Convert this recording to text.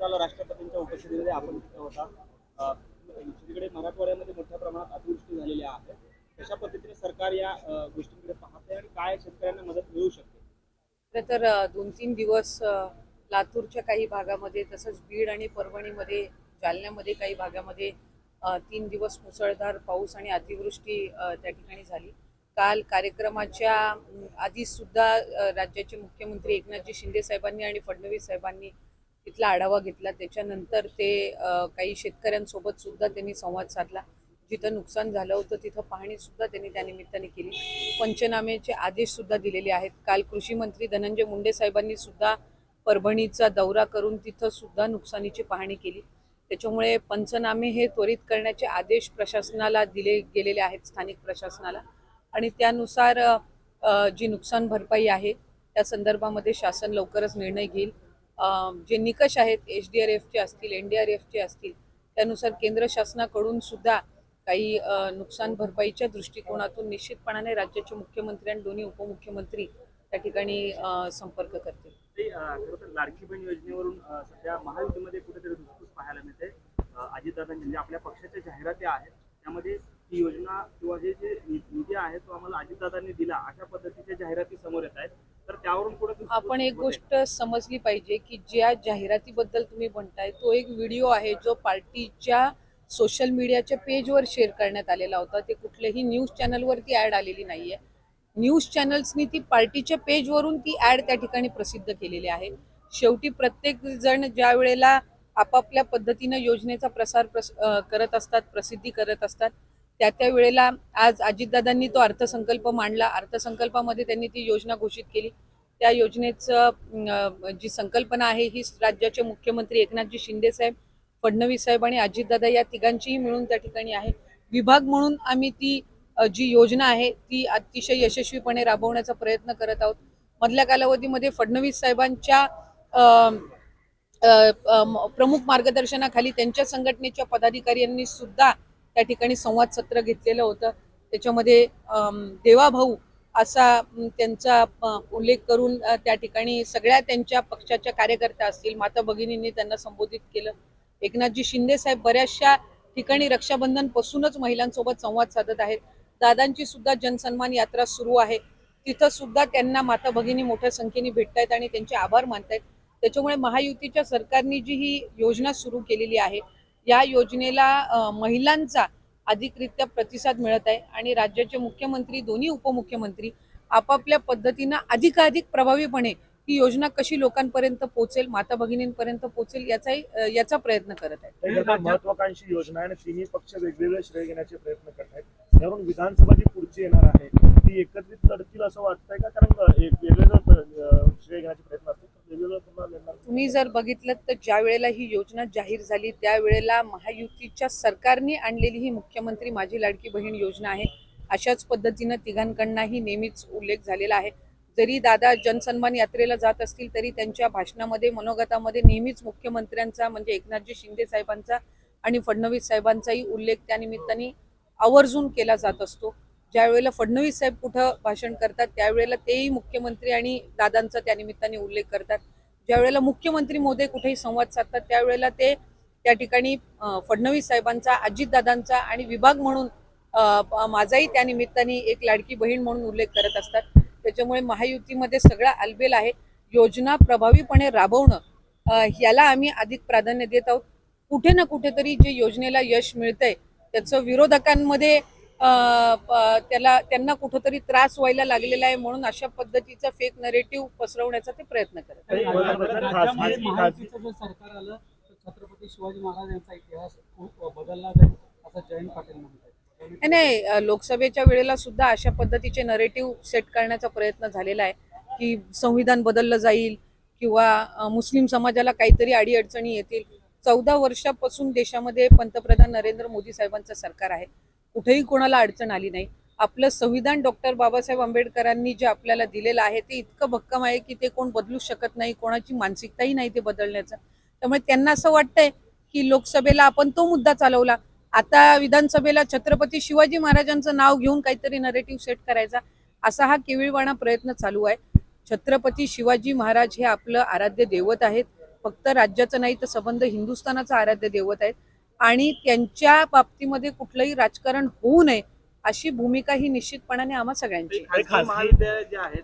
महाराष्ट्राला राष्ट्रपतींच्या उपस्थितीमध्ये आपण तिथे होता. दुसरीकडे मराठवाड्यामध्ये मोठ्या प्रमाणात अतिवृष्टी झालेली आहे. कशा पद्धतीने सरकार या गोष्टींकडे पाहते आणि काय शेतकऱ्यांना मदत मिळू शकते? खरं तर दोन तीन दिवस लातूरच्या काही भागामध्ये तसंच बीड आणि परभणीमध्ये जालन्यामध्ये काही भागामध्ये तीन दिवस मुसळधार पाऊस आणि अतिवृष्टी त्या ठिकाणी झाली. काल कार्यक्रमाच्या आधीसुद्धा आधी सुद्धा राज्याचे मुख्यमंत्री एकनाथजी शिंदे साहेबांनी आणि फडणवीस साहेबांनी तिथला आढावा घेतला. त्याच्यानंतर ते काही शेतकऱ्यांसोबत सुद्धा त्यांनी संवाद साधला. जिथं नुकसान झालं होतं तिथं पाहणीसुद्धा त्यांनी त्या निमित्ताने केली. पंचनाम्याचे आदेशसुद्धा दिलेले आहेत. काल कृषी मंत्री धनंजय मुंडे साहेबांनी सुद्धा परभणीचा दौरा करून तिथं सुद्धा नुकसानीची पाहणी केली. त्याच्यामुळे पंचनामे हे त्वरित करण्याचे आदेश प्रशासनाला दिले गेलेले आहेत स्थानिक प्रशासनाला. आणि त्यानुसार जी नुकसान भरपाई आहे त्या संदर्भामध्ये शासन लवकरच निर्णय घेईल. जे निकष आहेत एच डी आर एफचे असतील एन डी आर एफचे असतील त्यानुसार केंद्र शासनाकडून सुद्धा काही नुकसान भरपाईच्या दृष्टिकोनातून निश्चितपणाने राज्याचे मुख्यमंत्री आणि दोन्ही उपमुख्यमंत्री त्या ठिकाणी संपर्क करतील. ते खरं तर लाडकी बहीण योजनेवरून सध्या महायुतीमध्ये कुठेतरी धुसफूस पाहायला मिळते. अ, म्हणजे आपल्या पक्षाच्या जाहिराती आहेत. त्यामध्ये ही योजना किंवा हे जे निधी आहे तो आम्हाला अजितदादांनी दिला अशा पद्धतीच्या जाहिराती समोर येत आहेत. आपण एक. गोष्ट समजली पाहिजे की ज्या जाहिरातीबद्दल तुम्ही म्हणताय तो एक व्हिडिओ आहे जो पार्टीच्या सोशल मीडियाच्या पेजवर शेअर करण्यात आलेला होता. ते कुठल्याही न्यूज चॅनलवरती ऍड आलेली नाहीये. न्यूज चॅनल्सनी ती पार्टीच्या पेजवरून ती ऍड त्या ठिकाणी प्रसिद्ध केलेली आहे. शेवटी प्रत्येक जण ज्या वेळेला आपापल्या पद्धतीनं योजनेचा प्रसार प्रस करत असतात प्रसिद्धी करत असतात त्या त्या वेळेला आज अजितदादांनी तो अर्थसंकल्प मांडला. अर्थसंकल्पामध्ये त्यांनी ती योजना घोषित केली. त्या योजनेचं जी संकल्पना आहे ही राज्याचे मुख्यमंत्री एकनाथजी शिंदे साहेब फडणवीस साहेब आणि अजितदादा या तिघांचीही मिळून त्या ठिकाणी आहे. विभाग म्हणून आम्ही ती जी योजना आहे ती अतिशय यशस्वीपणे राबवण्याचा प्रयत्न करत आहोत. मधल्या कालावधीमध्ये फडणवीस साहेबांच्या प्रमुख मार्गदर्शनाखाली त्यांच्या संघटनेच्या पदाधिकाऱ्यांनी सुद्धा त्या ठिकाणी संवाद सत्र घेतलेलं होतं. त्याच्यामध्ये देवाभाऊ असा त्यांचा उल्लेख करून त्या ठिकाणी सगळ्या त्यांच्या पक्षाच्या कार्यकर्त्या असतील माता भगिनींनी त्यांना संबोधित केलं. एकनाथजी शिंदे साहेब बऱ्याचशा ठिकाणी रक्षाबंधन पासूनच महिलांसोबत संवाद साधत आहेत. दादांची सुद्धा जनसन्मान यात्रा सुरू आहे. तिथं सुद्धा त्यांना माता भगिनी मोठ्या संख्येने भेटतायत आणि त्यांचे आभार मानतायत त्याच्यामुळे महायुतीच्या सरकारने जी ही योजना सुरू केलेली आहे या योजनेला महिलांचा अधिकरित्या प्रतिसाद मिळत आहे आणि राज्याचे मुख्यमंत्री दोन्ही उपमुख्यमंत्री आपापल्या पद्धतीनं अधिकाधिक प्रभावीपणे ही योजना कशी लोकांपर्यंत पोहोचेल माता भगिनींपर्यंत पोहोचेल याचाही याचा प्रयत्न करत आहेत. महत्वाकांक्षी योजना आणि तिन्ही पक्ष वेगवेगळे श्रेय घेण्याचे प्रयत्न करत आहेत. यावरून विधानसभा जी पुढची येणार आहे ती एकत्रित लढतील असं वाटतंय का? कारण वेगवेगळं श्रेय घेण्याचे प्रयत्न असतील. तुम्ही जर बघितलं तर ज्या वेळेला ही योजना जाहीर झाली त्यावेळेला महायुतीच्या सरकारने आणलेली ही मुख्यमंत्री माझी लाडकी बहीण योजना आहे. अशाच पद्धतीनं तिघांकडनंही नेहमीच उल्लेख झालेला आहे. जरी दादा जनसन्मान यात्रेला जात असतील तरी त्यांच्या भाषणामध्ये मनोगतामध्ये नेहमीच मुख्यमंत्र्यांचा म्हणजे एकनाथजी शिंदे साहेबांचा आणि फडणवीस साहेबांचाही उल्लेख त्या निमित्ताने आवर्जून केला जात असतो. ज्या वेळेला फडणवीस साहेब कुठं भाषण करतात त्यावेळेला तेही मुख्यमंत्री आणि दादांचा त्या निमित्ताने उल्लेख करतात. ज्या वेळेला मुख्यमंत्री मोदी कुठेही संवाद साधतात त्यावेळेला ते त्या ठिकाणी फडणवीस साहेबांचा अजितदादांचा आणि विभाग म्हणून माझाही त्या निमित्ताने एक लाडकी बहीण म्हणून उल्लेख करत असतात. त्याच्यामुळे महायुतीमध्ये सगळा आलबेल आहे. योजना प्रभावीपणे राबवणं याला आम्ही अधिक प्राधान्य देत आहोत. कुठे ना कुठेतरी जे योजनेला यश मिळतंय त्याचं विरोधकांमध्ये त्याला त्यांना कुठंतरी त्रास व्हायला लागलेला आहे म्हणून अशा पद्धतीचा फेक नरेटिव्ह पसरवण्याचा ते प्रयत्न करत सरकार आलं तर छत्रपती शिवाजी महाराज यांचा इतिहास खूप बदलला जाईल असं जयंत पाटील म्हणतात. नाही, लोकसभेच्या वेळेला सुद्धा अशा पद्धतीचे नरेटिव्ह सेट करण्याचा प्रयत्न झालेला आहे की संविधान बदललं जाईल किंवा मुस्लिम समाजाला काहीतरी अडीअडचणी येतील. चौदा वर्षापासून देशामध्ये पंतप्रधान नरेंद्र मोदी साहेबांचं सरकार आहे. कुठेही कोणाला अडचण आली नाही. आपलं संविधान डॉक्टर बाबासाहेब आंबेडकरांनी जे आपल्याला दिलेलं आहे ते इतकं भक्कम आहे की ते कोण बदलू शकत नाही कोणाची मानसिकताही नाही ते बदलण्याचं. त्यामुळे त्यांना असं वाटतंय की लोकसभेला आपण तो मुद्दा चालवला. आता विधानसभेला छत्रपती शिवाजी महाराजांचं नाव घेऊन काहीतरी नरेटिव्ह सेट करायचा असा हा केविळवाणा प्रयत्न चालू आहे. छत्रपती शिवाजी महाराज हे आपलं आराध्य दैवत आहेत. फक्त राज्याचं नाही तर संबंध हिंदुस्थानाचं आराध्य दैवत आहेत. आणि त्यांच्या बाबतीमध्ये कुठलंही राजकारण होऊ नये अशी भूमिका ही निश्चितपणाने आम्हा सगळ्यांची आहे. महाविद्यालय जे आहेत